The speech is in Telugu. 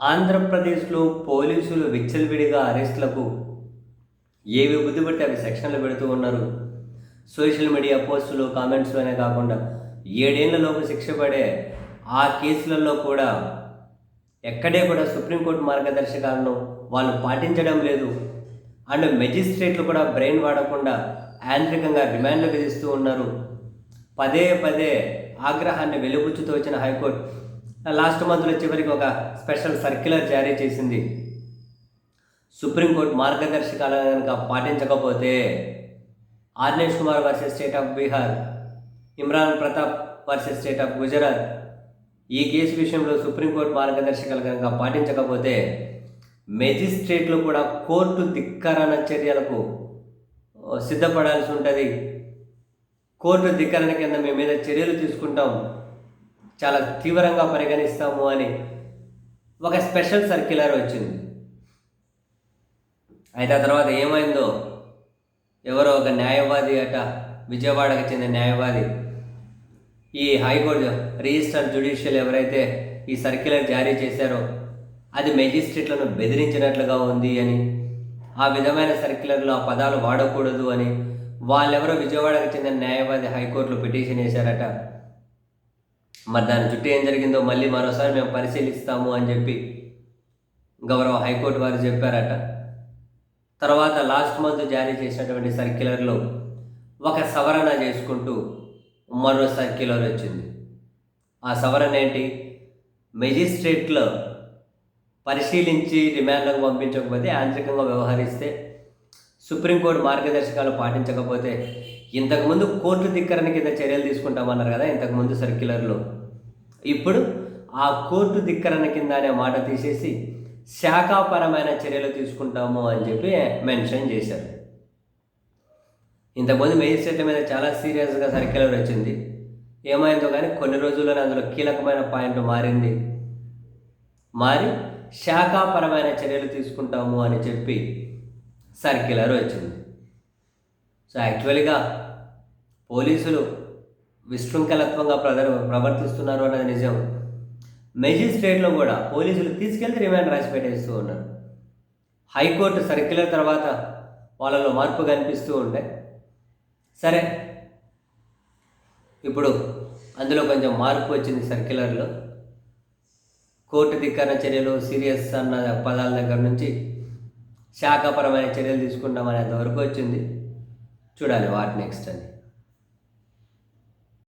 ఆంధ్రప్రదేశ్లో పోలీసులు విచ్చలవిడిగా అరెస్టులకు ఏవి బుద్ధి అవి సెక్షన్లు పెడుతూ ఉన్నారు. సోషల్ మీడియా పోస్టులు కామెంట్స్ అనే కాకుండా ఏడేళ్ళలోపు శిక్ష పడే ఆ కేసులలో కూడా ఎక్కడే కూడా సుప్రీంకోర్టు మార్గదర్శకాలను వాళ్ళు పాటించడం లేదు. అండ్ మెజిస్ట్రేట్లు కూడా బ్రెయిన్ వాడకుండా యాంత్రికంగా రిమాండ్లు విధిస్తూ ఉన్నారు. పదే పదే ఆగ్రహాన్ని వెలుగుచ్చుతూ వచ్చిన హైకోర్టు లాస్ట్ మంత్లో చివరికి ఒక స్పెషల్ సర్క్యులర్ జారీ చేసింది. సుప్రీంకోర్టు మార్గదర్శకాలను కనుక పాటించకపోతే Arnesh Kumar versus state of Bihar Imran Pratap versus state of Gujarat ఈ కేసు విషయంలో సుప్రీంకోర్టు మార్గదర్శకాలు కనుక పాటించకపోతే మెజిస్ట్రేట్లు కూడా కోర్టు ధిక్కరణ చర్యలకు సిద్ధపడాల్సి ఉంటుంది. కోర్టు ధిక్కరణ కింద మీ మీద చర్యలు తీసుకుంటాం. చాలా తీవ్రంగా పరిగణిస్తాము అని ఒక స్పెషల్ సర్క్యులర్ వచ్చింది. అయితే ఆ తర్వాత ఏమైందో? ఎవరో ఒక న్యాయవాది అట విజయవాడకు చెందిన న్యాయవాది ఈ హైకోర్టు రిజిస్టర్ జ్యుడిషియల్ ఎవరైతే ఈ సర్క్యులర్ జారీ చేశారో అది మెజిస్ట్రేట్లను బెదిరించినట్లుగా ఉంది అని ఆ విధమైన సర్క్యులర్లో ఆ పదాలు వాడకూడదు అని వాళ్ళెవరో విజయవాడకు చెందిన న్యాయవాది హైకోర్టులో పిటిషన్ వేశారట. మరి దాని చుట్టూ ఏం జరిగిందో మళ్ళీ మరోసారి మేము పరిశీలిస్తాము అని చెప్పి గౌరవ హైకోర్టు వారు చెప్పారట. తర్వాత లాస్ట్ మంత్ జారీ చేసినటువంటి సర్క్యులర్లో ఒక సవరణ చేసుకుంటూ మరో సర్క్యులర్ వచ్చింది. ఆ సవరణ ఏంటి? మెజిస్ట్రేట్లో పరిశీలించి రిమాండ్లకు పంపించకపోతే యాంత్రికంగా వ్యవహరిస్తే సుప్రీంకోర్టు మార్గదర్శకాలు పాటించకపోతే ఇంతకుముందు కోర్టు ధిక్కరణ కింద చర్యలు తీసుకుంటామన్నారు కదా ఇంతకుముందు సర్క్యులర్లో. ఇప్పుడు ఆ కోర్టు ధిక్కరణ కింద అనే మాట తీసేసి శాఖాపరమైన చర్యలు తీసుకుంటాము అని చెప్పి మెన్షన్ చేశారు. ఇంతకుముందు మేజిస్ట్రేట్ల మీద చాలా సీరియస్గా సర్క్యులర్ వచ్చింది. ఏమైందో కానీ కొన్ని రోజుల్లోనే అందులో కీలకమైన పాయింట్ మారింది. మారి శాఖాపరమైన చర్యలు తీసుకుంటాము అని చెప్పి సర్క్యులర్ వచ్చింది. సో యాక్చువల్గా పోలీసులు విశృంఖలత్వంగా ప్రదర్ ప్రవర్తిస్తున్నారు అన్నది నిజం. మెజిస్ట్రేట్లో కూడా పోలీసులు తీసుకెళ్తే రిమాండ్ రాసి పెట్టేస్తూ ఉన్నారు. హైకోర్టు సర్క్యులర్ తర్వాత వాళ్ళలో మార్పు కనిపిస్తూ ఉండే. సరే ఇప్పుడు అందులో కొంచెం మార్పు వచ్చింది సర్క్యులర్లో. కోర్టు ధిక్కరణ చర్యలు సీరియస్ అన్న పదాల దగ్గర నుంచి శాఖపరమైన చర్యలు తీసుకుంటాం అనేది వరకు వచ్చింది. చూడాలి వాట్ నెక్స్ట్ అని.